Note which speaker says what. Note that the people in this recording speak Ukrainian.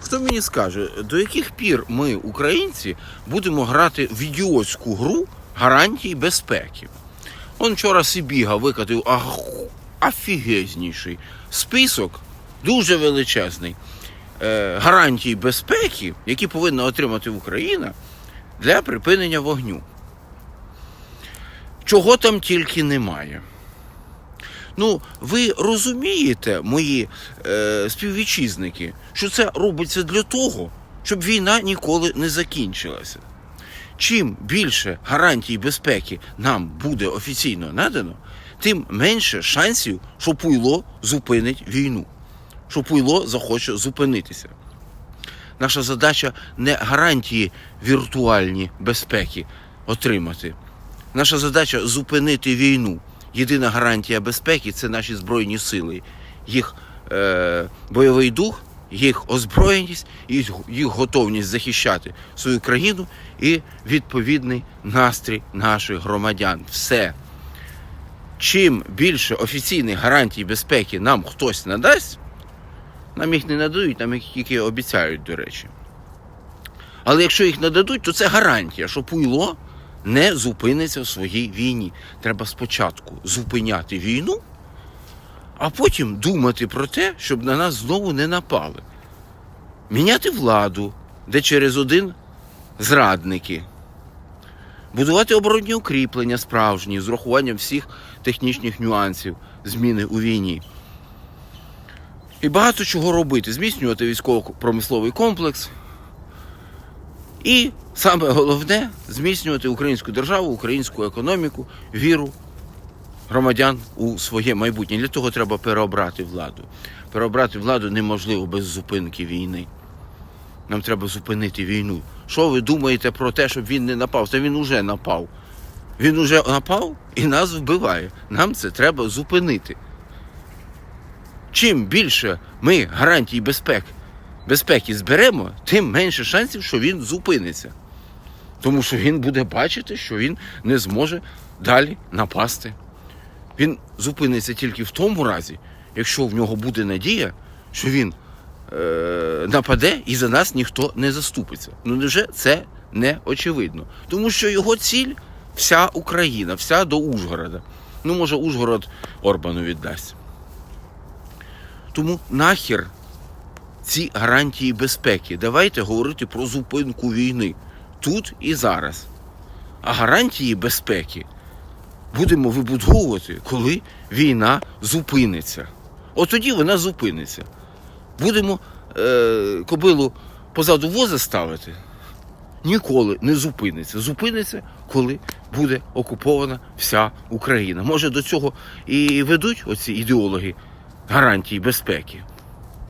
Speaker 1: Хто мені скаже, до яких пір ми, українці, будемо грати в ідіотську гру гарантій безпеки? Он вчора Сибіга викатив офігезніший список, дуже величезний, е, гарантій безпеки, які повинна отримати Україна для припинення вогню. Чого там тільки немає. Ну, ви розумієте, мої е, співвітчизники, що це робиться для того, щоб війна ніколи не закінчилася. Чим більше гарантій безпеки нам буде офіційно надано, тим менше шансів, що Пуйло зупинить війну, що Пуйло захоче зупинитися. Наша задача не гарантії віртуальні безпеки отримати. Наша задача зупинити війну. Єдина гарантія безпеки це наші збройні сили, їх е, бойовий дух, їх озброєність, їх, їх готовність захищати свою країну і відповідний настрій наших громадян. Все. Чим більше офіційних гарантій безпеки нам хтось надасть, нам їх не надають, нам їх тільки обіцяють, до речі. Але якщо їх нададуть, то це гарантія, що пуйло не зупиниться в своїй війні. Треба спочатку зупиняти війну, а потім думати про те, щоб на нас знову не напали. Міняти владу, де через один зрадники. Будувати оборонні укріплення справжні з урахуванням всіх технічних нюансів зміни у війні. І багато чого робити. Зміцнювати військово-промисловий комплекс. І саме головне зміцнювати українську державу, українську економіку, віру громадян у своє майбутнє. Для того треба переобрати владу. Переобрати владу неможливо без зупинки війни. Нам треба зупинити війну. Що ви думаєте про те, щоб він не напав? Та він уже напав. Він уже напав і нас вбиває. Нам це треба зупинити. Чим більше ми гарантій безпеки, безпеки зберемо, тим менше шансів, що він зупиниться. Тому що він буде бачити, що він не зможе далі напасти. Він зупиниться тільки в тому разі, якщо в нього буде надія, що він е, нападе і за нас ніхто не заступиться. Ну невже це не очевидно? Тому що його ціль вся Україна, вся до Ужгорода. Ну, може, Ужгород Орбану віддасть. Тому нахер ці гарантії безпеки. Давайте говорити про зупинку війни тут і зараз. А гарантії безпеки будемо вибудовувати, коли війна зупиниться. От тоді вона зупиниться. Будемо е, кобилу позаду воза ставити. Ніколи не зупиниться. Зупиниться, коли буде окупована вся Україна. Може, до цього і ведуть оці ідеологи гарантії безпеки.